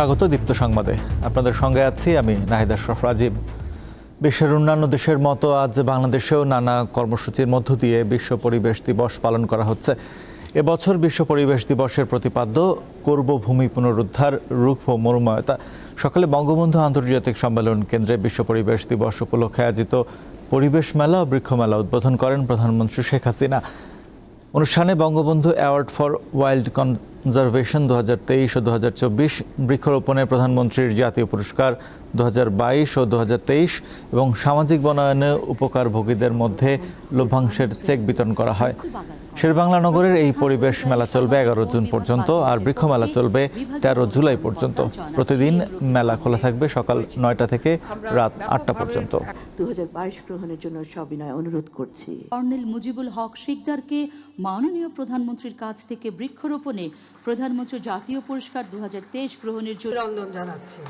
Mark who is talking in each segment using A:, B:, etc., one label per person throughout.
A: স্বাগত দীপ্ত সংবাদে। আপনাদের সঙ্গে আছি আমি নাহিদ আশরাফ রাজীব। বিশ্বের অন্যান্য দেশের মতো আজ বাংলাদেশেও নানা কর্মসূচির মধ্য দিয়ে বিশ্ব পরিবেশ দিবস পালন করা হচ্ছে। এবছর বিশ্ব পরিবেশ দিবসের প্রতিপাদ্য, করব ভূমি পুনরুদ্ধার ও মরুময়তা সকালে বঙ্গবন্ধু আন্তর্জাতিক সম্মেলন কেন্দ্রে বিশ্ব পরিবেশ দিবস উপলক্ষে আয়োজিত পরিবেশ মেলা ও বৃক্ষ মেলা উদ্বোধন করেন প্রধানমন্ত্রী শেখ হাসিনা। অনুষ্ঠানে Bangabandhu award for wild conservation দু হাজার তেইশ ও দু হাজার চব্বিশ বৃক্ষরোপণে প্রধানমন্ত্রীর জাতীয় পুরস্কার দু হাজার বাইশ ও দু হাজার তেইশ এবং সামাজিক বনায়নে উপকারভোগীদের মধ্যে লভ্যাংশের চেক বিতরণ করা হয়। শেরবাংলা নগরের এই পরিবেশ মেলা চলবে এগারো জুন পর্যন্ত আর বৃক্ষ মেলা চলবে তেরো জুলাই পর্যন্ত। প্রতিদিন মেলা খোলা থাকবে সকাল নয়টা থেকে রাত আটটা পর্যন্ত।
B: দু গ্রহণের জন্য সবিনয় অনুরোধ করছি।
C: কর্নেল মুজিবুল হক শিকদারকে মাননীয় প্রধানমন্ত্রীর কাছ থেকে বৃক্ষরোপণে প্রধানমন্ত্রী জাতীয় পুরস্কার দু হাজার তেইশ গ্রহণের জন্য
D: অভিনন্দন জানাচ্ছি।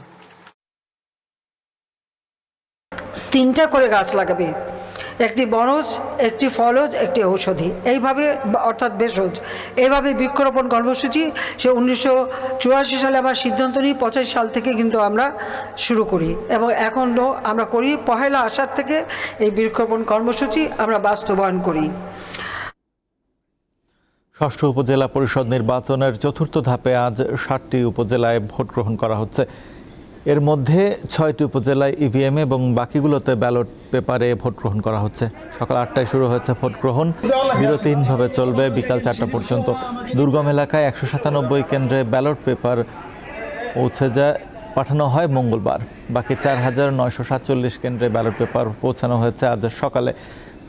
D: তিনটা করে গাছ লাগাবে। একটি বনজ, একটি ফলজ, একটি ঔষধি। এইভাবে অর্থাৎ ভেষজ এইভাবে বৃক্ষরোপণ কর্মসূচি, সে উনিশশো চুরাশি সালে আমরা সিদ্ধান্ত নিই, পঁচাশি সাল থেকে কিন্তু আমরা শুরু করি। এবং এখনও আমরা করি, পহেলা আষাঢ় থেকে এই বৃক্ষরোপণ কর্মসূচি আমরা বাস্তবায়ন করি।
A: ষষ্ঠ উপজেলা পরিষদ নির্বাচনের চতুর্থ ধাপে আজ ষাটটি উপজেলায় ভোট গ্রহণ করা হচ্ছে। এর মধ্যে ছয়টি উপজেলায় ইভিএম এবং বাকিগুলোতে ব্যালট পেপারে ভোট গ্রহণ করা হচ্ছে। সকাল আটটায় শুরু হয়েছে ভোট গ্রহণ। বিরতিহীনভাবে চলবে বিকাল চারটা পর্যন্ত। দুর্গম এলাকায় একশো সাতানব্বই কেন্দ্রে ব্যালট পেপার পৌঁছে যায়, পাঠানো হয় মঙ্গলবার। বাকি চার হাজার নয়শো সাতচল্লিশ কেন্দ্রে ব্যালট পেপার পৌঁছানো হয়েছে আজ সকালে।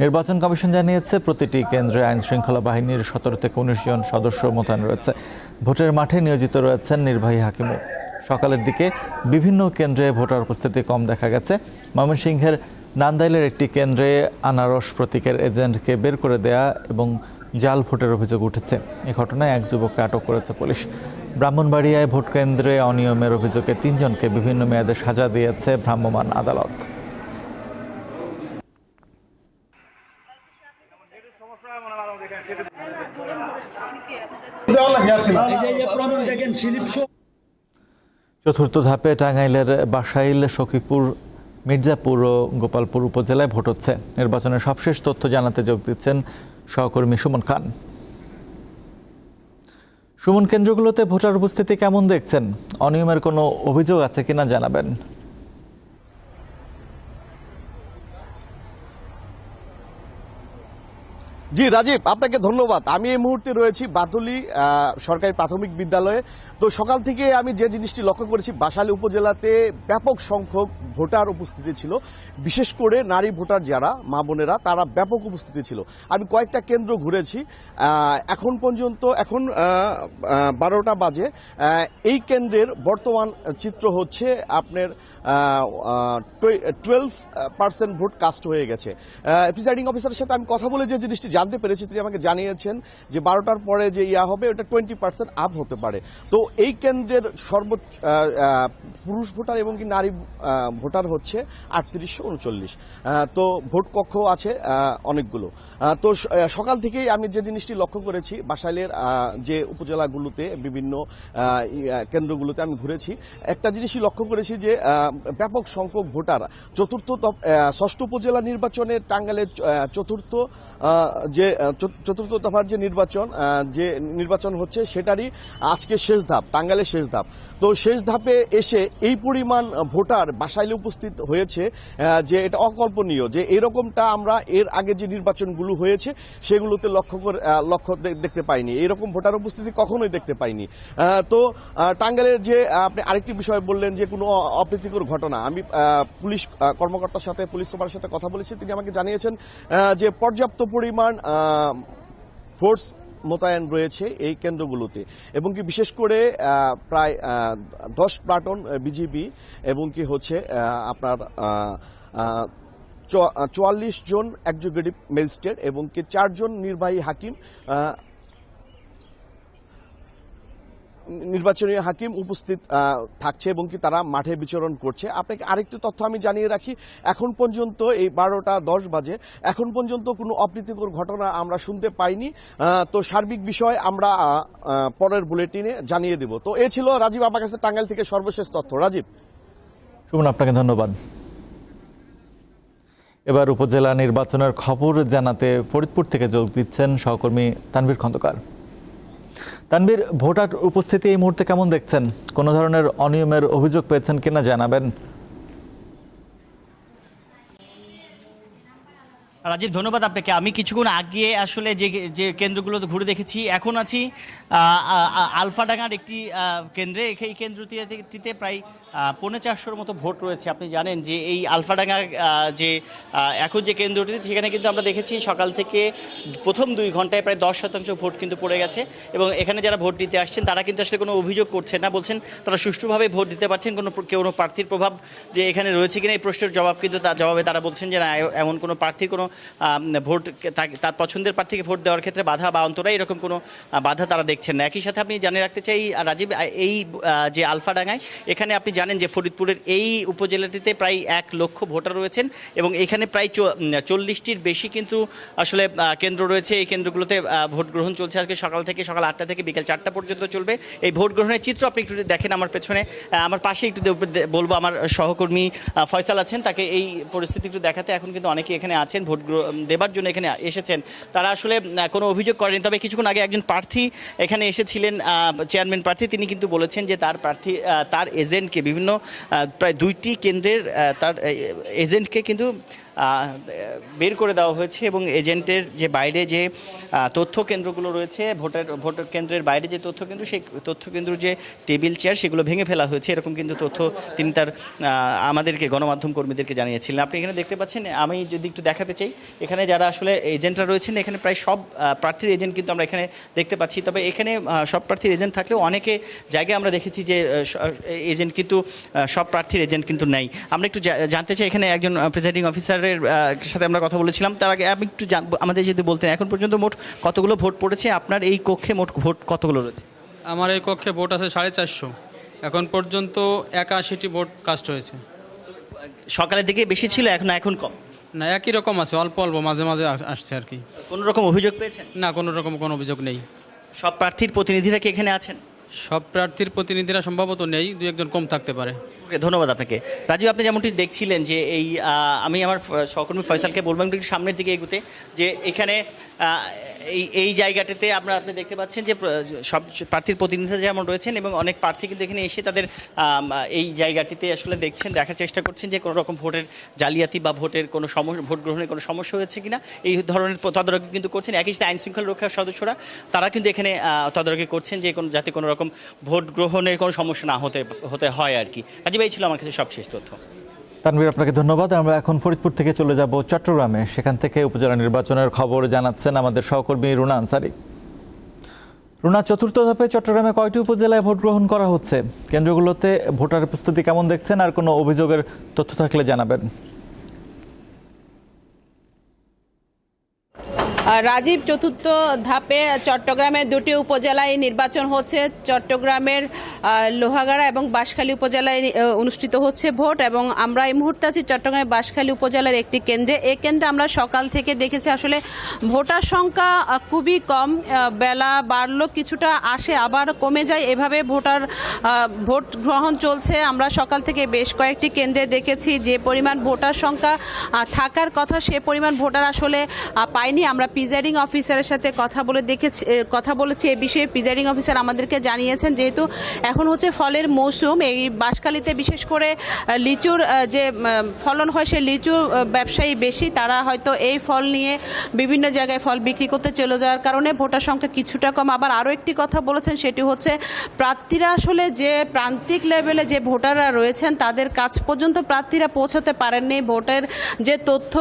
A: নির্বাচন কমিশন জানিয়েছে, প্রতিটি কেন্দ্রে আইন শৃঙ্খলা বাহিনীর সতেরো থেকে উনিশ জন সদস্য মোতায়েন রয়েছে। ভোটের মাঠে নিয়োজিত রয়েছেন নির্বাহী হাকিমও। সকালের দিকে বিভিন্ন কেন্দ্রে ভোটার উপস্থিতি কম দেখা গেছে। ময়মনসিংহের নান্দাইলের একটি কেন্দ্রে আনারস প্রতীকের এজেন্টকে বের করে দেয়া এবং জাল ভোটের অভিযোগ উঠেছে। এ ঘটনায় এক যুবককে আটক করেছে পুলিশ। ব্রাহ্মণবাড়িয়ায় ভোট কেন্দ্রে অনিয়মের অভিযোগে তিনজনকে বিভিন্ন মেয়াদে সাজা দিয়েছে ভ্রাম্যমাণ আদালত। চতুর্থ ধাপে টাঙ্গাইলের বাসাইল সখীপুর মির্জাপুর ও গোপালপুর উপজেলায় ভোট হচ্ছে। নির্বাচনের সবশেষ তথ্য জানাতে যোগ দিচ্ছেন সহকর্মী সুমন খান। সুমন কেন্দ্রগুলোতে ভোটার উপস্থিতি কেমন দেখছেন? অনিয়মের কোনো অভিযোগ আছে কিনা জানাবেন।
E: জি, রাজীব, আপনাকে ধন্যবাদ। আমি এই মুহূর্তে রয়েছি বাতুলি সরকারি প্রাথমিক বিদ্যালয়ে। তো সকাল থেকে আমি যে জিনিসটি লক্ষ্য করেছি, বাসালী উপজেলাতে ব্যাপক সংখ্যক ভোটার উপস্থিতি ছিল। বিশেষ করে নারী ভোটার যারা, মা বোনেরা, তারা ব্যাপক উপস্থিতি ছিল। আমি কয়েকটা কেন্দ্র ঘুরেছি। এখন পর্যন্ত, এখন বারোটা বাজে। এই কেন্দ্রের বর্তমান চিত্র হচ্ছে আপনার টুয়েলভ পার্সেন্ট ভোট কাস্ট হয়ে গেছে। প্রিসাইডিং অফিসারের সাথে আমি কথা বলে যে জিনিসটি জানতে পেরেছি, তিনি আমাকে জানিয়েছেন যে বারোটার পরে যে ইয়া হবে, ওটা টোয়েন্টি পার্সেন্ট আপ হতে পারে। তো এই কেন্দ্রের সর্বোচ্চ পুরুষ ভোটার এবং কি নারী ভোটার হচ্ছে আটত্রিশশো উনচল্লিশ। তো ভোট কক্ষ আছে অনেকগুলো। তো সকাল থেকেই আমি যে জিনিসটি লক্ষ্য করেছি, বাসাইলের যে উপজেলাগুলোতে বিভিন্ন কেন্দ্রগুলোতে আমি ঘুরেছি, একটা জিনিসই লক্ষ্য করেছি যে ব্যাপক সংখ্যক ভোটার, চতুর্থ ষষ্ঠ উপজেলা নির্বাচনে টাঙ্গালের চতুর্থ যে চতুর্থ দফার যে নির্বাচন যে নির্বাচন হচ্ছে সেটারই আজকে শেষ ধাপ টাঙ্গাইলের শেষ ধাপ। তো শেষ ধাপে এসে এই পরিমাণ ভোটার বাসাইলে উপস্থিত হয়েছে যে এটা অকল্পনীয় যে এরকমটা আমরা এর আগে যে নির্বাচনগুলো হয়েছে সেগুলোতে লক্ষ্য লক্ষ্য দেখতে পাইনি। এরকম ভোটার উপস্থিতি কখনোই দেখতে পাইনি। তো আহ, টাঙ্গাইলের যে আপনি আরেকটি বিষয় বললেন যে কোনো অপ্রীতিকর ঘটনা আমি পুলিশ কর্মকর্তার সাথে পুলিশ সুপারের সাথে কথা বলেছি তিনি আমাকে জানিয়েছেন যে পর্যাপ্ত পরিমাণ ফোর্স মোতায়েন রয়েছে এই কেন্দ্রগুলোতে। এবং কি বিশেষ করে প্রায় দশ প্লাটন বিজিবি এবং কি হচ্ছে আপনার চুয়াল্লিশ জন এক্সিকিউটিভ ম্যাজিস্ট্রেট এবং কি চারজন নির্বাহী হাকিম নির্বাচনী হাকিম উপস্থিত থাকছে এবং কি তারা মাঠে বিচরণ করছে। আপনাকে আরেকটু তথ্য আমি জানিয়ে রাখি, এখন পর্যন্ত এই বারোটা দশ বাজে, এখন পর্যন্ত কোনো অপ্রীতিকর ঘটনা আমরা শুনতে পাইনি। তো সার্বিক বিষয় আমরা পরের বুলেটিনে জানিয়ে দেব। তো এ ছিল রাজীব আমার কাছে টাঙ্গাইল থেকে সর্বশেষ তথ্য। রাজীব।
A: সুমন আপনাকে ধন্যবাদ। এবার উপজেলা নির্বাচনের খবর জানাতে ফরিদপুর থেকে যোগ দিচ্ছেন সহকর্মী তানভীর খন্দকার। তানভীর, ভোটার উপস্থিতি এই মুহূর্তে কেমন দেখছেন? কোনো ধরনের অনিয়মের অভিযোগ পেয়েছেন কিনা জানাবেন।
F: রাজীব, ধন্যবাদ আপনাকে। আমি কিছুক্ষণ আগে আসলে যে যে কেন্দ্রগুলোতে ঘুরে দেখেছি, এখন আছি আলফাডাঙ্গার একটি কেন্দ্রে। এই কেন্দ্রটিতে প্রায় পৌনে চারশোর মতো ভোট রয়েছে। আপনি জানেন যে এই আলফাডাঙ্গা যে এখন যে কেন্দ্রটি, সেখানে কিন্তু আমরা দেখেছি সকাল থেকে প্রথম দুই ঘন্টায় প্রায় দশ শতাংশ ভোট কিন্তু পড়ে গেছে। এবং এখানে যারা ভোট দিতে আসছেন, তারা কিন্তু আসলে কোনো অভিযোগ করছেন না। বলছেন, তারা সুষ্ঠুভাবে ভোট দিতে পারছেন, কোনো কোনো প্রার্থীর প্রভাব যে এখানে রয়েছে কিনা, এই প্রশ্নের জবাব কিন্তু তার জবাবে তারা বলছেন যে না এমন কোনো প্রার্থীর কোনো ভোট তার পছন্দের প্রার্থীকে ভোট দেওয়ার ক্ষেত্রে বাধা বা অন্তরা এরকম কোনো বাধা তারা দেখছেন না। একই সাথে আপনি জানিয়ে রাখতে চাই, রাজীব এই যে আলফাডাঙ্গায়, এখানে আপনি জানেন যে ফরিদপুরের এই উপজেলাটিতে প্রায় এক লক্ষ ভোটার রয়েছেন এবং এখানে প্রায় চল্লিশটির বেশি কিন্তু আসলে কেন্দ্র রয়েছে। এই কেন্দ্রগুলোতে ভোট গ্রহণ চলছে আজকে সকাল থেকে সকাল আটটা থেকে বিকেল চারটা পর্যন্ত চলবে। এই ভোট গ্রহণের চিত্র আপনি একটু দেখেন আমার পেছনে। আমার পাশে একটু বলব, আমার সহকর্মী ফয়সাল আছেন। তাকে এই পরিস্থিতি একটু দেখাতে এখন কিন্তু অনেকে এখানে আছেন, ভোট দেবার জন্য এখানে এসেছেন। তারা আসলে কোনো অভিযোগ করেনি তবে কিছুক্ষণ আগে একজন প্রার্থী এখানে এসেছিলেন চেয়ারম্যান প্রার্থী। তিনি কিন্তু বলেছেন যে তার প্রার্থী তার এজেন্টকে বিভিন্ন প্রায় দুইটি কেন্দ্রের তার এজেন্টকে কিন্তু বের করে দেওয়া হয়েছে এবং এজেন্টের যে বাইরে যে তথ্য কেন্দ্রগুলো রয়েছে, ভোটার ভোটার কেন্দ্রের বাইরে যে তথ্য কেন্দ্র, সেই তথ্য কেন্দ্র যে টেবিল চেয়ার, সেগুলো ভেঙে ফেলা হয়েছে। এরকম কিন্তু তথ্য তিনি তার আমাদেরকে, গণমাধ্যম কর্মীদেরকে জানিয়েছিলেন। আপনি এখানে দেখতে পাচ্ছেন, আমি যদি একটু দেখাতে চাই, এখানে যারা আসলে এজেন্টরা রয়েছেন, এখানে প্রায় সব প্রার্থীর এজেন্ট কিন্তু আমরা এখানে দেখতে পাচ্ছি। তবে এখানে সব প্রার্থীর এজেন্ট থাকলেও অনেকে জায়গায় আমরা দেখেছি যে এজেন্ট কিন্তু সব প্রার্থীর এজেন্ট কিন্তু নেই। আমরা একটু জানতে চাই এখানে একজন প্রেসাইডিং অফিসারের সাথে আমরা কথা বলেছিলাম। তার আগে আমি একটু আমাদের যদি বলতেন এখন পর্যন্ত মোট কতগুলো ভোট পড়েছে? আপনার এই কক্ষে মোট ভোট কতগুলো রয়েছে?
G: আমার এই কক্ষে ভোট আছে সাড়ে চারশো। এখন পর্যন্ত একাশিটি ভোট কাস্ট হয়েছে।
F: সকালের দিকে বেশি ছিল এখন এখন কম?
G: না একই রকম আছে অল্প অল্প মাঝে মাঝে আসছে আর কি।
F: কোনো রকম অভিযোগ পেয়েছেন?
G: না কোনো রকম কোনো অভিযোগ নেই।
F: সব প্রার্থীর প্রতিনিধিরা কি এখানে আছেন?
G: সব প্রার্থীর প্রতিনিধিরা সম্ভবত নেই, দু একজন কম থাকতে পারে।
F: ওকে, ধন্যবাদ আপনাকে। রাজীব, আপনি যেমনটি দেখছিলেন যে এই আমি আমার সহকর্মী ফয়সালকে বলবেন সামনের দিকে এগুতে, যে এখানে এই এই জায়গাটিতে আমরা আপনি দেখতে পাচ্ছেন যে সব প্রার্থীর প্রতিনিধিরা যেমন রয়েছেন এবং অনেক প্রার্থী কিন্তু এখানে এসে তাদের এই জায়গাটিতে আসলে দেখছেন, দেখার চেষ্টা করছেন যে কোনো রকম ভোটের জালিয়াতি বা ভোটের কোনো সমস্যা ভোট গ্রহণের কোনো সমস্যা হয়েছে কিনা। এই ধরনের তদারকি কিন্তু করছেন, একই সাথে আইন শৃঙ্খলা রক্ষার সদস্যরা, তারা কিন্তু এখানে তদারকি করছেন যে কোনো, যাতে কোনো রকম ভোট গ্রহণের কোনো সমস্যা না হতে হতে হয় আর কি। রাজীব, এই ছিল আমার কাছে সবশেষ তথ্য।
A: তানভীর, আপনাকে ধন্যবাদ। আমরা এখন ফরিদপুর থেকে চলে যাব চট্টগ্রামে। সেখান থেকে উপজেলা নির্বাচনের খবর জানাচ্ছেন আমাদের সহকর্মী রুনা আনসারি। রুনা, চতুর্থ ধাপে চট্টগ্রামে কয়টি উপজেলায় ভোট গ্রহণ করা হচ্ছে? কেন্দ্রগুলোতে ভোটার প্রস্তুতি কেমন দেখছেন? আর কোনো অভিযোগের তথ্য থাকলে জানাবেন।
H: রাজীব চতুর্থ ধাপে চট্টগ্রামের দুটি উপজেলায় নির্বাচন হচ্ছে। চট্টগ্রামের লোহাগাড়া এবং বাঁশখালী উপজেলায় অনুষ্ঠিত হচ্ছে ভোট এবং আমরা এই মুহূর্তে আছি চট্টগ্রামের বাঁশখালী উপজেলার একটি কেন্দ্রে। এই কেন্দ্রে আমরা সকাল থেকে দেখেছি আসলে ভোটার সংখ্যা খুবই কম বেলা বাড়লো, কিছুটা আসে, আবার কমে যায়। এভাবে ভোটার ভোট গ্রহণ চলছে। আমরা সকাল থেকে বেশ কয়েকটি কেন্দ্রে দেখেছি যে পরিমাণ ভোটার সংখ্যা থাকার কথা সে পরিমাণ ভোটার আসলে পাইনি আমরা প্রিজাইডিং অফিসারের সাথে কথা বলে দেখেছি কথা বলেছি এ বিষয়ে। প্রিজাইডিং অফিসার আমাদেরকে জানিয়েছেন যেহেতু এখন হচ্ছে ফলের মৌসুম এই বাঁশখালীতে বিশেষ করে লিচুর যে ফলন হয় সে আহ, ব্যবসায়ী বেশি। তারা হয়তো এই ফল নিয়ে বিভিন্ন জায়গায় ফল বিক্রি করতে চলে যাওয়ার কারণে ভোটার সংখ্যা কিছুটা কম। আবার আরও একটি কথা বলেছেন সেটি হচ্ছে প্রার্থীরা আসলে যে প্রান্তিক লেভেলে যে ভোটাররা রয়েছেন তাদের কাছ পর্যন্ত প্রার্থীরা পৌঁছাতে পারেননি। ভোটের যে তথ্য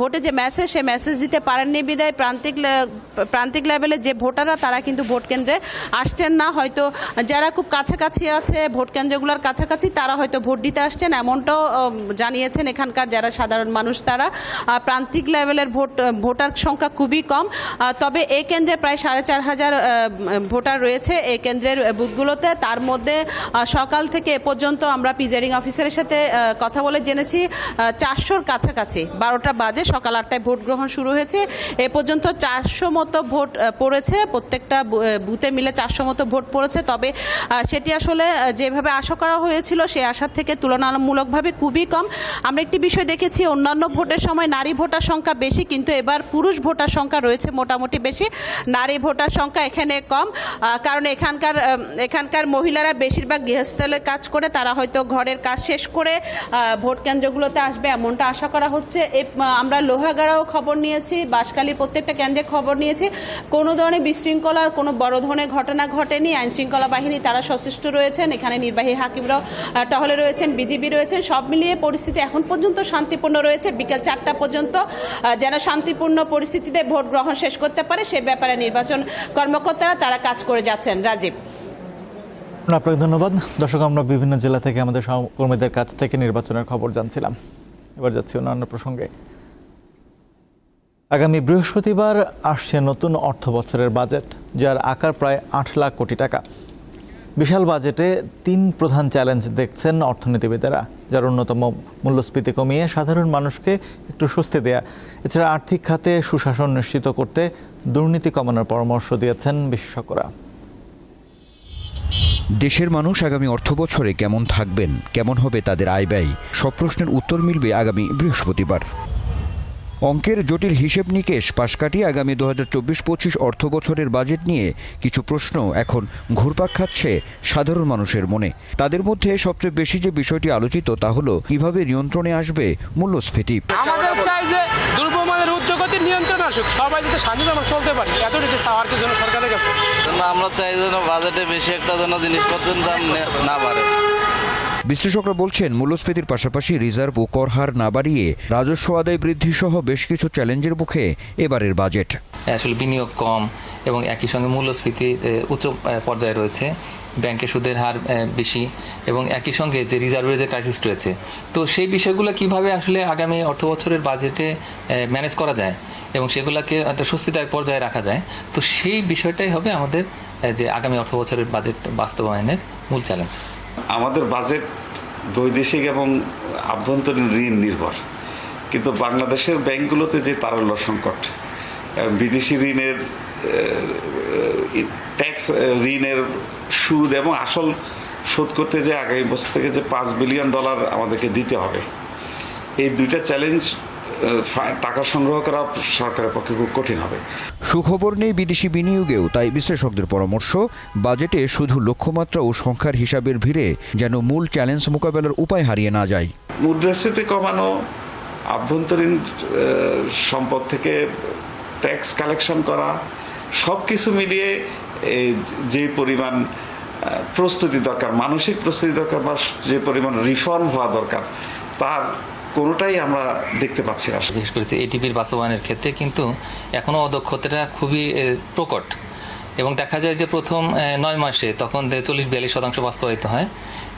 H: ভোটে যে মেসেজ সে মেসেজ দিতে পারেননি বিদায় পর্যায়ে প্রান্তিক প্রান্তিক লেভেলে যে ভোটাররা, তারা কিন্তু ভোট কেন্দ্রে আসছেন না। হয়তো যারা খুব কাছাকাছি আছে ভোট কেন্দ্রগুলোর কাছাকাছি, তারা হয়তো ভোট দিতে আসছেন। এমনটাও জানিয়েছেন এখানকার যারা সাধারণ মানুষ, তারা। প্রান্তিক লেভেলের ভোট, ভোটার সংখ্যা খুবই কম। তবে এই কেন্দ্রে প্রায় সাড়ে চার হাজার ভোটার রয়েছে এই কেন্দ্রের বুথগুলোতে। তার মধ্যে সকাল থেকে এ পর্যন্ত আমরা প্রিজাইডিং অফিসারের সাথে কথা বলে জেনেছি। চারশোর কাছাকাছি, বারোটা বাজে, সকাল আটটায় ভোট গ্রহণ শুরু হয়েছে। এ পর্যন্ত চারশো মতো ভোট পড়েছে। প্রত্যেকটা বুথে মিলে চারশো মতো ভোট পড়েছে। তবে সেটি আসলে যেভাবে আশা করা হয়েছিল, সে আশার থেকে তুলনামূলকভাবে খুবই কম। আমরা একটি বিষয় দেখেছি, অন্যান্য ভোটের সময় নারী ভোটার সংখ্যা বেশি, কিন্তু এবার পুরুষ ভোটার সংখ্যা রয়েছে মোটামুটি বেশি। নারী ভোটার সংখ্যা এখানে কম কারণ এখানকার এখানকার মহিলারা বেশিরভাগ গৃহস্থলে কাজ করে, তারা হয়তো ঘরের কাজ শেষ করে ভোট কেন্দ্রগুলোতে আসবে, এমনটা আশা করা হচ্ছে। এ- আমরা লোহাগাড়াও খবর নিয়েছি বাঁশখালীর প্রত্যেকটা কেন্দ্রে খবর নিয়েছি। কোনো ধরনের বিশৃঙ্খলার কোনো বড় ধরনের ঘটনা ঘটেনি। আইন শৃঙ্খলা বাহিনী, তারা সচেষ্ট রয়েছেন। এখানে নির্বাহী হাকিমরাও টহলে রয়েছেন, বিজিবি রয়েছেন। সব মিলিয়ে পরিস্থিতি এখন পর্যন্ত শান্তিপূর্ণ রয়েছে। বিকেল চারটা পর্যন্ত যেন শান্তিপূর্ণ পরিস্থিতিতে ভোট গ্রহণ শেষ করতে পারে, সে ব্যাপারে নির্বাচন কর্মকর্তারা তারা কাজ করে যাচ্ছেন। রাজীব।
A: আপনাকে ধন্যবাদ। দর্শক, আমরা বিভিন্ন জেলা থেকে আমাদের সহকর্মীদের কাছ থেকে নির্বাচনের খবর জানছিলাম। এবার যাচ্ছি অন্যান্য প্রসঙ্গে। আগামী বৃহস্পতিবার আসছে নতুন অর্থ বছরের বাজেট, যার আকার প্রায় আট লাখ কোটি টাকা। বিশাল বাজেটে তিন প্রধান চ্যালেঞ্জ দেখছেন অর্থনীতিবিদেরা, যার অন্যতম মূল্যস্ফীতি কমিয়ে সাধারণ মানুষকে একটু স্বস্তি দেয়া। এছাড়া আর্থিক খাতে সুশাসন নিশ্চিত করতে দুর্নীতি কমানোর পরামর্শ দিয়েছেন বিশেষজ্ঞরা।
I: দেশের মানুষ আগামী অর্থবছরে কেমন থাকবেন, কেমন হবে তাদের আয় ব্যয়, সব প্রশ্নের উত্তর মিলবে আগামী বৃহস্পতিবার। অঙ্কের জটিল হিসেব নিকেশ পাশ কাটিয়ে আগামী দু হাজার চব্বিশ পঁচিশ অর্থ বছরের বাজেট নিয়ে কিছু প্রশ্ন এখন ঘুরপাক খাচ্ছে সাধারণ মানুষের মনে। তাদের মধ্যে সবচেয়ে বেশি যে বিষয়টি আলোচিত তা হলো কীভাবে নিয়ন্ত্রণে আসবে মূল্যস্ফীতি।
J: আমাদের চাই যে দ্রব্যমানের উদ্যোগতির নিয়ন্ত্রণ আসুক। সবাই যাতে শান্তিতে আমরা চলতে পারি এতটুকু চাওয়ার জন্য সরকারের কাছে।
K: আমরা চাই যেন বাজেটে বেশি একটা যেন জিনিসপত্রের দাম না বাড়ে।
I: বিশ্লেষকরা বলছেন, মূল্যস্ফীতির পাশাপাশি রিজার্ভ ও কর হার না বাড়িয়ে রাজস্ব আদায় বৃদ্ধি সহ বেশ কিছু চ্যালেঞ্জের মুখে এবারের বাজেট।
L: আসলে বিনিয়োগ কম এবং একই সঙ্গে মূল্যস্ফীতি উচ্চ পর্যায়ে রয়েছে। ব্যাংকে সুদের হার বেশি এবং একই সঙ্গে যে রিজার্ভের যে ক্রাইসিস রয়েছে। তো সেই বিষয়গুলো কীভাবে আসলে আগামী অর্থ বছরের বাজেটে ম্যানেজ করা যায় এবং সেগুলোকে একটা স্বস্তিদায়ক পর্যায়ে রাখা যায়? তো সেই বিষয়টাই হবে আমাদের যে আগামী অর্থ বছরের বাজেট বাস্তবায়নের মূল চ্যালেঞ্জ
K: আমাদের বাজেট বৈদেশিক এবং আভ্যন্তরীণ ঋণ নির্ভর। কিন্তু বাংলাদেশের ব্যাংকগুলোতে যে তারল্য সংকট বিদেশি ঋণের ট্যাক্স ঋণের সুদ এবং আসল শোধ করতে যে আগামী বছর থেকে যে পাঁচ বিলিয়ন ডলার আমাদেরকে দিতে হবে, এই দুইটা চ্যালেঞ্জ টাকা সংগ্রহ করা সরকারের পক্ষে খুব কঠিন হবে।
I: সুখবর নেই বিদেশি বিনিয়োগেও তাই বিশ্লেষকদের পরামর্শ বাজেটে শুধু লক্ষ্যমাত্রা ও সংখ্যার হিসাবের ভিড়ে যেন মূল চ্যালেঞ্জ মোকাবেলার উপায় হারিয়ে না যায়।
K: মুদ্রাস্ফীতি কমানো আভ্যন্তরীণ সম্পদ থেকে ট্যাক্স কালেকশন করা সব কিছু মিলিয়ে যে পরিমাণ প্রস্তুতি দরকার মানসিক প্রস্তুতি দরকার বা যে পরিমাণ রিফর্ম হওয়া দরকার তার কোনোটাই আমরা দেখতে পাচ্ছি না।
L: বিশেষ করে এটিপির বাস্তবায়নের ক্ষেত্রে কিন্তু এখনও অদক্ষতাটা খুবই প্রকট। এবং দেখা যায় যে প্রথম নয় মাসে তখন চল্লিশ বিয়াল্লিশ শতাংশ বাস্তবায়িত হয়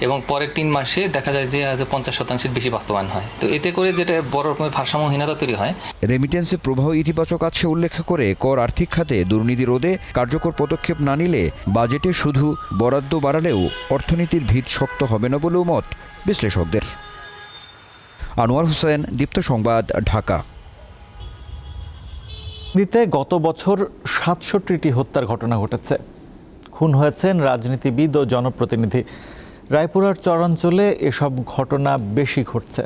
L: এবং পরের তিন মাসে দেখা যায় যে আজ পঞ্চাশ শতাংশের বেশি বাস্তবায়ন হয়। তো এতে করে যেটা বড় রকমের ভারসাম্যহীনতা তৈরি হয়
I: রেমিটেন্সে প্রবাহ ইতিবাচক আছে উল্লেখ করে কর আর্থিক খাতে দুর্নীতি রোধে কার্যকর পদক্ষেপ না নিলে বাজেটে শুধু বরাদ্দ বাড়ালেও অর্থনীতির ভিত শক্ত হবে না বলেও মত বিশ্লেষকদের। আনোয়ার হোসেন, দীপ্ত সংবাদ, ঢাকা।
A: দিতে গত বছর সাতষট্টিটি হত্যার ঘটনা ঘটেছে। খুন হয়েছেন রাজনীতিবিদ ও জনপ্রতিনিধি। রায়পুরার চরাঞ্চলে এসব ঘটনা বেশি ঘটছে,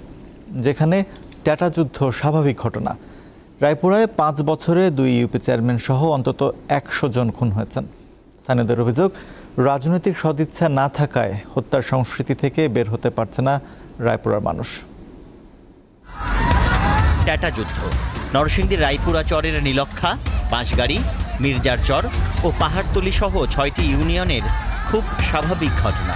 A: যেখানে ট্যাটা যুদ্ধ স্বাভাবিক ঘটনা। রায়পুরায় পাঁচ বছরে দুই ইউপি চেয়ারম্যান সহ অন্তত একশো জন খুন হয়েছেন। স্থানীয়দের অভিযোগ, রাজনৈতিক সদিচ্ছা না থাকায় হত্যার সংস্কৃতি থেকে বের হতে পারছে না রায়পুরার মানুষ।
M: ট্যাটা যুদ্ধ। নরসিংদীর রায়পুরা চরের নীলক্ষা, বাঁশগাড়ি, মির্জার চর ও পাহাড়তলি সহ ছয়টি ইউনিয়নের খুব স্বাভাবিক ঘটনা।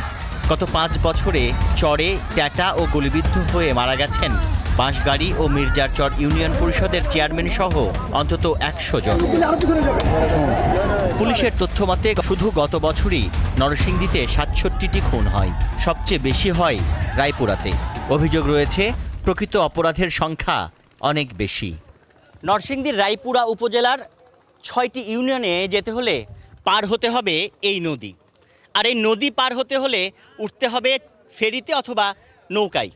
M: গত পাঁচ বছরে চরে ট্যাটা ও গুলিবিদ্ধ হয়ে মারা গেছেন বাঁশগাড়ি ও মির্জারচর ইউনিয়ন পরিষদের চেয়ারম্যান সহ অন্তত একশো জন। পুলিশের তথ্য মতে, শুধু গত বছরই নরসিংদীতে সাতষট্টিটি খুন হয়। সবচেয়ে বেশি হয় রায়পুরাতে। অভিযোগ রয়েছে, প্রকৃত অপরাধের সংখ্যা অনেক বেশি।
F: নরসিংদীর রায়পুরা উপজেলার ছয়টি ইউনিয়নে যেতে হলে পার হতে হবে এই নদী। আর এই নদী পার হতে হলে উঠতে হবে ফেরিতে অথবা নৌকায়।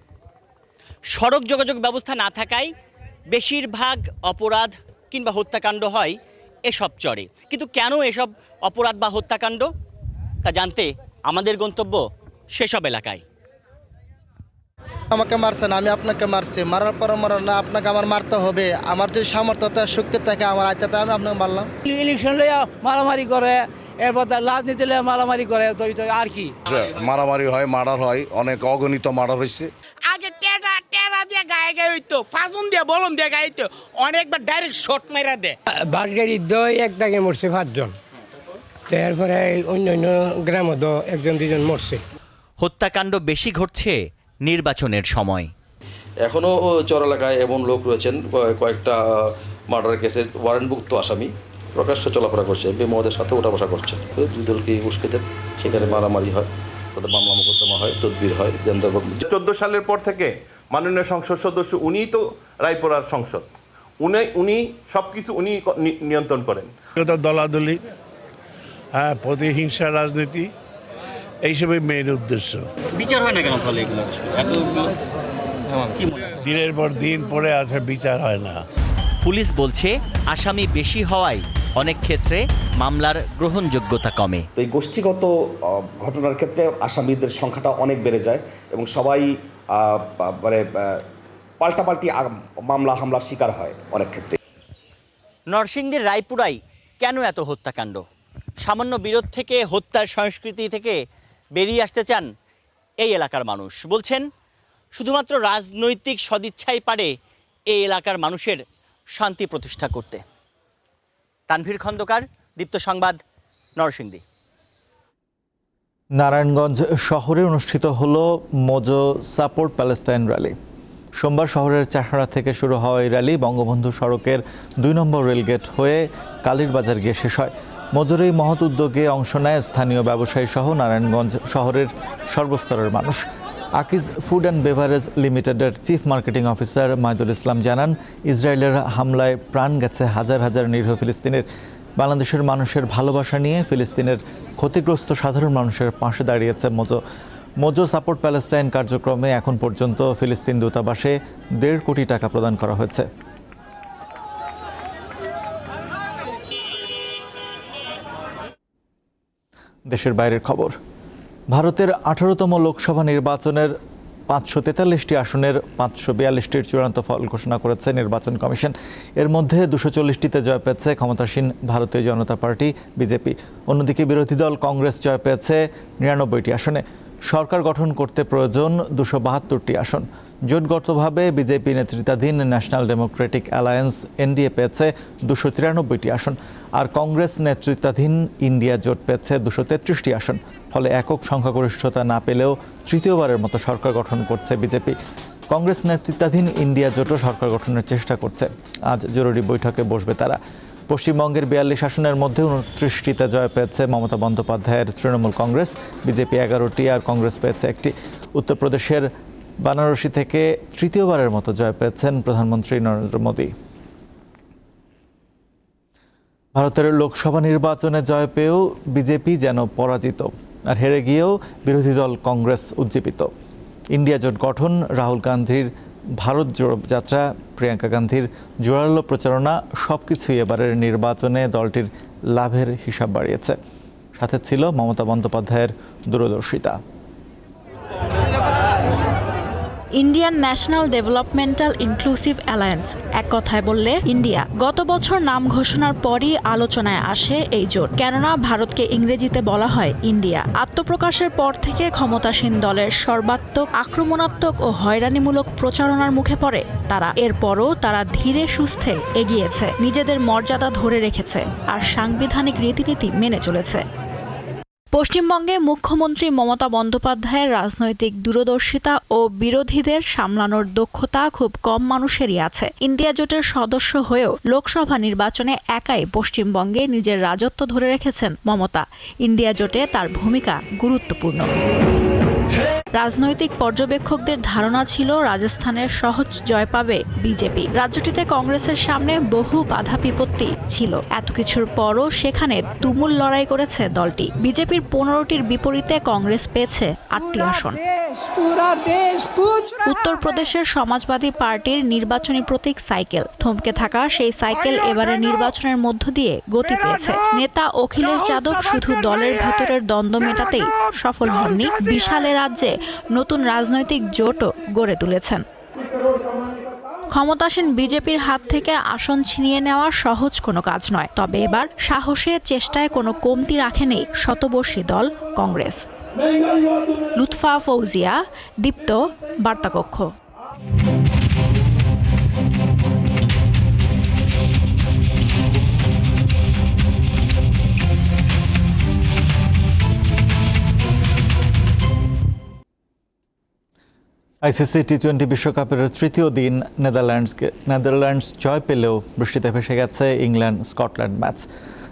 F: সড়ক যোগাযোগ ব্যবস্থা না থাকায় বেশিরভাগ অপরাধ কিংবা হত্যাকাণ্ড হয় এসব চরে। কিন্তু কেন এসব অপরাধ বা হত্যাকাণ্ড? তা জানতে আমাদের গন্তব্য সেসব এলাকায়।
N: আমাকে মারছেন আমি আপনাকে মারছি। মারার পর মারার না আপনাকে আমার মারতে হবে। আমার যদি সামর্থ্যতা শক্তি থাকে আমার আইতাতে আমি আপনাকে মারলাম।
J: ইলেকশন লইয়া মারামারি করে এরপর তার রাজনীতি লইয়া মারামারি করে তো আর কি?
O: মারামারি হয় মার্ডার হয় অনেক অগণিত মার্ডার হয়েছে।
J: আগে টেরা টেরা দিয়ে গায়ে গায়ে হইতো ফাগুন দিয়ে বলম দিয়ে গায়ে হইতো অনেকবার ডাইরেক্ট শট মেরা দে
N: বাসগাড়ি দই এক দাগে মরছে পাঁচজন। তারপরে অন্য অন্য গ্রামও দ একজন দুজন মরছে।
M: হত্যাকাণ্ড বেশি ঘটছে নির্বাচনের সময়।
P: এখনও চর এলাকায় এমন লোক রয়েছেন কয়ে- কয়েকটা মার্ডার কেসের ওয়ারেন্টভুক্ত আসামি। প্রকাশ্য চলাফেরা করছে মহোদয়ের সাথে ওঠা বসা করছে। দুই দলকে উস্কে দেন? সেখানে মারামারি হয় তাদের মামলা মোকদ্দমা হয় তদবির হয়
O: চোদ্দ সালের পর থেকে মাননীয় সংসদ সদস্য উনিই তো রায়পুরার সংসদ। উনি উনি সব কিছু উনি নিয়ন্ত্রণ করেন।
N: দলাদলি হ্যাঁ প্রতিহিংসা রাজনীতি এইসবই মেন উদ্দেশ্য।
F: বিচার হয় না কেন তাহলে এগুলো? এতগুলো কি মনে
N: দিনের পর দিন পরে আছে বিচার হয় না।
M: পুলিশ বলছে আসামি বেশি হওয়ায় অনেক ক্ষেত্রে মামলার গ্রহণযোগ্যতা কমে।
P: তো এই গোষ্ঠীগত ঘটনার ক্ষেত্রে আসামিদের সংখ্যাটা অনেক বেড়ে যায় এবং সবাই মানে পাল্টাপাল্টি মামলা হামলার শিকার হয় অনেক ক্ষেত্রে।
F: নরসিংদীর রায়পুরাই কেন এত হত্যাকাণ্ড? সামান্য বিরোধ থেকে হত্যার সংস্কৃতি থেকে বেরিয়ে আসতে চান এই এলাকার মানুষ। বলছেন, শুধুমাত্র রাজনৈতিক সদিচ্ছাই পারে এই এলাকার মানুষের শান্তি প্রতিষ্ঠা করতে। তানভীর খন্দকার, দীপ্ত সংবাদ, নরসিংদী।
A: নারায়ণগঞ্জ শহরে অনুষ্ঠিত হল মোজো সাপোর্ট প্যালেস্টাইন র্যালি। সোমবার শহরের চাষড়া থেকে শুরু হওয়া এই র্যালি। বঙ্গবন্ধু সড়কের দুই নম্বর রেলগেট হয়ে কালীর বাজার গিয়ে শেষ হয়। মোজোর এই মহৎ উদ্যোগে অংশ নেয় স্থানীয় ব্যবসায়ী সহ নারায়ণগঞ্জ শহরের সর্বস্তরের মানুষ। আকিজ ফুড অ্যান্ড বেভারেজ লিমিটেডের chief marketing officer Maidul Islam জানান, ইসরায়েলের হামলায় প্রাণ গেছে হাজার হাজার নিরীহ ফিলিস্তিনের। বাংলাদেশের মানুষের ভালোবাসা নিয়ে ফিলিস্তিনের ক্ষতিগ্রস্ত সাধারণ মানুষের পাশে দাঁড়িয়েছে মোজো। মজো সাপোর্ট প্যালেস্টাইন কার্যক্রমে এখন পর্যন্ত ফিলিস্তিন দূতাবাসে দেড় কোটি টাকা প্রদান করা হয়েছে। দেশের বাইরের খবর। ভারতের আঠারোতম লোকসভা নির্বাচনের পাঁচশো তেতাল্লিশটি আসনের পাঁচশো বিয়াল্লিশটির চূড়ান্ত ফল ঘোষণা করেছে নির্বাচন কমিশন। এর মধ্যে দুশো চল্লিশটিতে জয় পেয়েছে ক্ষমতাসীন ভারতীয় জনতা পার্টি, বিজেপি। অন্যদিকে বিরোধী দল কংগ্রেস জয় পেয়েছে নিরানব্বইটি আসনে। সরকার গঠন করতে প্রয়োজন দুশো বাহাত্তরটি আসন। জোটগতভাবে বিজেপি নেতৃত্বাধীন ন্যাশনাল ডেমোক্রেটিক অ্যালায়েন্স এনডিএ পেয়েছে দুশো তিরানব্বইটি আসন, আর কংগ্রেস নেতৃত্বাধীন ইন্ডিয়া জোট পেয়েছে দুশো তেত্রিশটি আসন। ফলে একক সংখ্যাগরিষ্ঠতা না পেলেও তৃতীয়বারের মতো সরকার গঠন করছে বিজেপি। কংগ্রেস নেতৃত্বাধীন ইন্ডিয়া জোটও সরকার গঠনের চেষ্টা করছে। আজ জরুরি বৈঠকে বসবে তারা। পশ্চিমবঙ্গের বিয়াল্লিশ আসনের মধ্যে উনত্রিশটিতে জয় পেয়েছে মমতা বন্দ্যোপাধ্যায়ের তৃণমূল কংগ্রেস, বিজেপি এগারোটি, আর কংগ্রেস পেয়েছে একটি। উত্তরপ্রদেশের বানারসি থেকে তৃতীয়বারের মতো জয় পেয়েছেন প্রধানমন্ত্রী নরেন্দ্র মোদী। ভারতের লোকসভা নির্বাচনে জয় পেয়েও বিজেপি যেন পরাজিত, আর হেরে গিয়েও বিরোধী দল কংগ্রেস উজ্জীবিত। ইন্ডিয়া জোট গঠন, রাহুল গান্ধীর ভারত জোড়ো যাত্রা, প্রিয়াঙ্কা গান্ধীর জোরালো প্রচারণা সব কিছুই এবারের নির্বাচনে দলটির লাভের হিসাব বাড়িয়েছে। সাথে ছিল মমতা বন্দ্যোপাধ্যায়ের দূরদর্শিতা।
Q: Indian National Developmental Inclusive Alliance. এক কথায় বললে, ইন্ডিয়া। গত বছর নাম ঘোষণার পরই আলোচনায় আসে এই জোট। কেননা, ভারতকে ইংরেজিতে বলা হয় ইন্ডিয়া। আত্মপ্রকাশের পর থেকে ক্ষমতাসীন দলের সর্বাত্মক আক্রমণাত্মক ও হয়রানিমূলক প্রচারণার মুখে পড়ে। তারা এরপরও তারা ধীরে সুস্থে এগিয়েছে। নিজেদের মর্যাদা ধরে রেখেছে। আর সাংবিধানিক রীতিনীতি মেনে চলেছে। পশ্চিমবঙ্গে মুখ্যমন্ত্রী মমতা বন্দ্যোপাধ্যায়ের রাজনৈতিক দূরদর্শিতা ও বিরোধীদের সামলানোর দক্ষতা খুব কম মানুষেরই আছে। ইন্ডিয়া জোটের সদস্য হয়েও লোকসভা নির্বাচনে একাই পশ্চিমবঙ্গে নিজের রাজত্ব ধরে রেখেছেন মমতা। ইন্ডিয়া জোটে তার ভূমিকা গুরুত্বপূর্ণ। রাজনৈতিক পর্যবেক্ষকদের ধারণা ছিল রাজস্থানের সহজ জয় পাবে বিজেপি। রাজ্যটিতে কংগ্রেসের সামনে বহু বাধা বিপত্তি ছিল। এত কিছুর পরও সেখানে তুমুল লড়াই করেছে দলটি। বিজেপির পনেরোটির বিপরীতে কংগ্রেস পেয়েছে আটটি আসন। উত্তরপ্রদেশের সমাজবাদী পার্টির নির্বাচনী প্রতীক সাইকেল। থমকে থাকা সেই সাইকেল এবারে নির্বাচনের মধ্য দিয়ে গতি পেয়েছে। নেতা অখিলেশ যাদব শুধু দলের ভেতরের দ্বন্দ্ব মেটাতেই সফল হননি। বিশাল এ রাজ্যে নতুন রাজনৈতিক জোটও গড়ে তুলেছেন। ক্ষমতাসীন বিজেপির হাত থেকে আসন ছিনিয়ে নেওয়া সহজ কোনো কাজ নয়। তবে এবার সাহসে, চেষ্টায় কোনো কমতি রাখেনি শতবর্ষী দল কংগ্রেস। লুৎফা ফৌজিয়া, দীপ্ত বার্তাকক্ষ।
A: আইসিসি টি টোয়েন্টি বিশ্বকাপের তৃতীয় দিন নেদারল্যান্ডসকে নেদারল্যান্ডস জয় পেলেও বৃষ্টিতে ভেসে গেছে ইংল্যান্ড স্কটল্যান্ড ম্যাচ।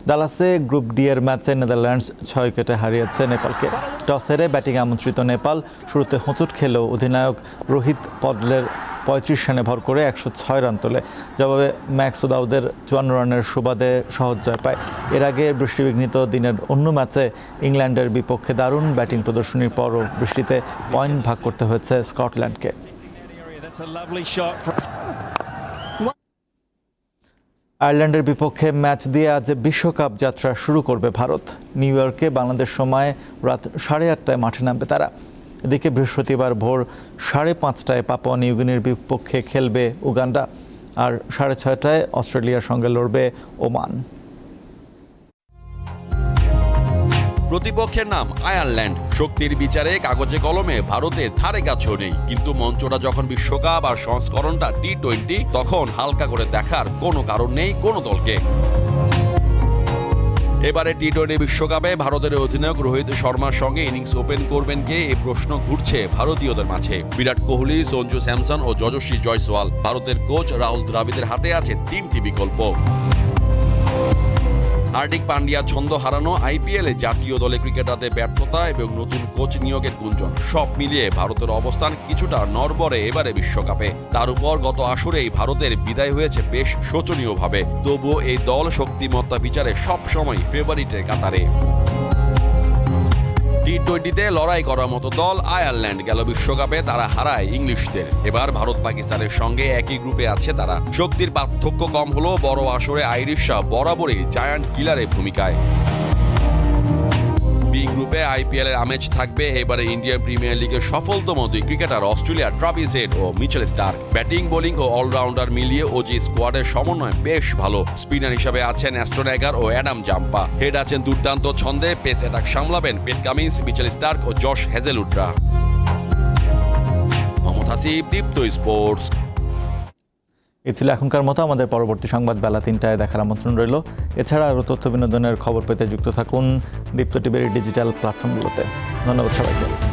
A: দালাসে গ্রুপ ডি এর ম্যাচে নেদারল্যান্ডস ছয় উইকেটে হারিয়েছে নেপালকে। টস হেরে ব্যাটিং আমন্ত্রিত নেপাল। শুরুতে হোঁচট খেলেও অধিনায়ক রোহিত পডলের পঁয়ত্রিশ রানে ভর করে একশো ছয় রান তোলে। জবাবে ম্যাক্স দাউদের চুয়ান্ন রানের সুবাদে সহজ জয় পায়। এর আগে বৃষ্টিবিঘ্নিত দিনের অন্য ম্যাচে ইংল্যান্ডের বিপক্ষে দারুণ ব্যাটিং প্রদর্শনীর পরও বৃষ্টিতে পয়েন্ট ভাগ করতে হয়েছে স্কটল্যান্ডকে। আয়ারল্যান্ডের বিপক্ষে ম্যাচ দিয়ে আজ বিশ্বকাপ যাত্রা শুরু করবে ভারত। নিউ ইয়র্কে বাংলাদেশ সময় রাত সাড়ে আটটায় মাঠে নামবে তারা। এদিকে বৃহস্পতিবার ভোর সাড়ে পাঁচটায় পাপুয়া নিউগিনির বিপক্ষে খেলবে উগান্ডা। আর সাড়ে ছয়টায় অস্ট্রেলিয়ার সঙ্গে লড়বে ওমান।
R: প্রতিপক্ষের নাম আয়ারল্যান্ড। শক্তির বিচারে কাগজে কলমে ভারতে ধারে কাছেও নেই। কিন্তু মঞ্চটা যখন বিশ্বকাপ আর সংস্করণটা টি টোয়েন্টি তখন হালকা করে দেখার কোনো কারণ নেই কোনো দলকে। এবারে টি টোয়েন্টি বিশ্বকাপে ভারতের অধিনায়ক রোহিত শর্মার সঙ্গে ইনিংস ওপেন করবেন কে এই প্রশ্ন ঘুরছে ভারতীয়দের মাঝে। বিরাট কোহলি, সঞ্জু স্যামসন ও যশস্বী জয়সওয়াল। ভারতের কোচ রাহুল দ্রাবিদের হাতে আছে তিনটি বিকল্প। হার্দিক পান্ডিয়া ছন্দ হারানো আইপিএলে জাতীয় দলে ক্রিকেটারদের ব্যর্থতা এবং নতুন কোচ নিয়োগের গুঞ্জন। সব মিলিয়ে ভারতের অবস্থান কিছুটা নরবরে এবারে বিশ্বকাপে। তার উপর গত আসরেই ভারতের বিদায় হয়েছে বেশ শোচনীয়ভাবে। তবুও এই দল শক্তিমত্তা বিচারে সবসময় ফেভারিটের কাতারে। টি টোয়েন্টিতে লড়াই করার মতো দল আয়ারল্যান্ড গেল বিশ্বকাপে, তারা হারায় ইংলিশদের। এবার ভারত পাকিস্তানের সঙ্গে একই গ্রুপে আছে তারা। শক্তির পার্থক্য কম হলেও বড় আসরে আইরিশা বরাবরই জায়ান্ট কিলারের ভূমিকায়। বি গ্রুপে আইপিএল এর আমেজ থাকবে। এবারে ইন্ডিয়ান প্রিমিয়ার লিগের সফলতম দুই ক্রিকেটার অস্ট্রেলিয়ার ট্রাভিস হেড ও মিচেল স্টার ব্যাটিং, বোলিং ও অলরাউন্ডার মিলিয়ে ওজি স্কোয়াডের সমন্বয় বেশ ভালো। স্পিনার হিসেবে আছেন অ্যাস্টন এগার ও অ্যাডাম জাম্পা। হেড আছেন দুর্দান্ত ছন্দে। পেস অ্যাটাক সামলাবেন পেট কামিন্স, মিচেল স্টার্ক ও জশ হেজেলুডরা মোহাম্মদ হাসিব দীপ্ত স্পোর্টস।
A: এ ছিল এখনকার মতো। আমাদের পরবর্তী সংবাদ বেলা তিনটায় দেখার আমন্ত্রণ রইল। এছাড়া আরও তথ্য বিনোদনের খবর পেতে যুক্ত থাকুন দীপ্ত টিভির ডিজিটাল প্ল্যাটফর্মগুলোতে। ধন্যবাদ সবাইকে।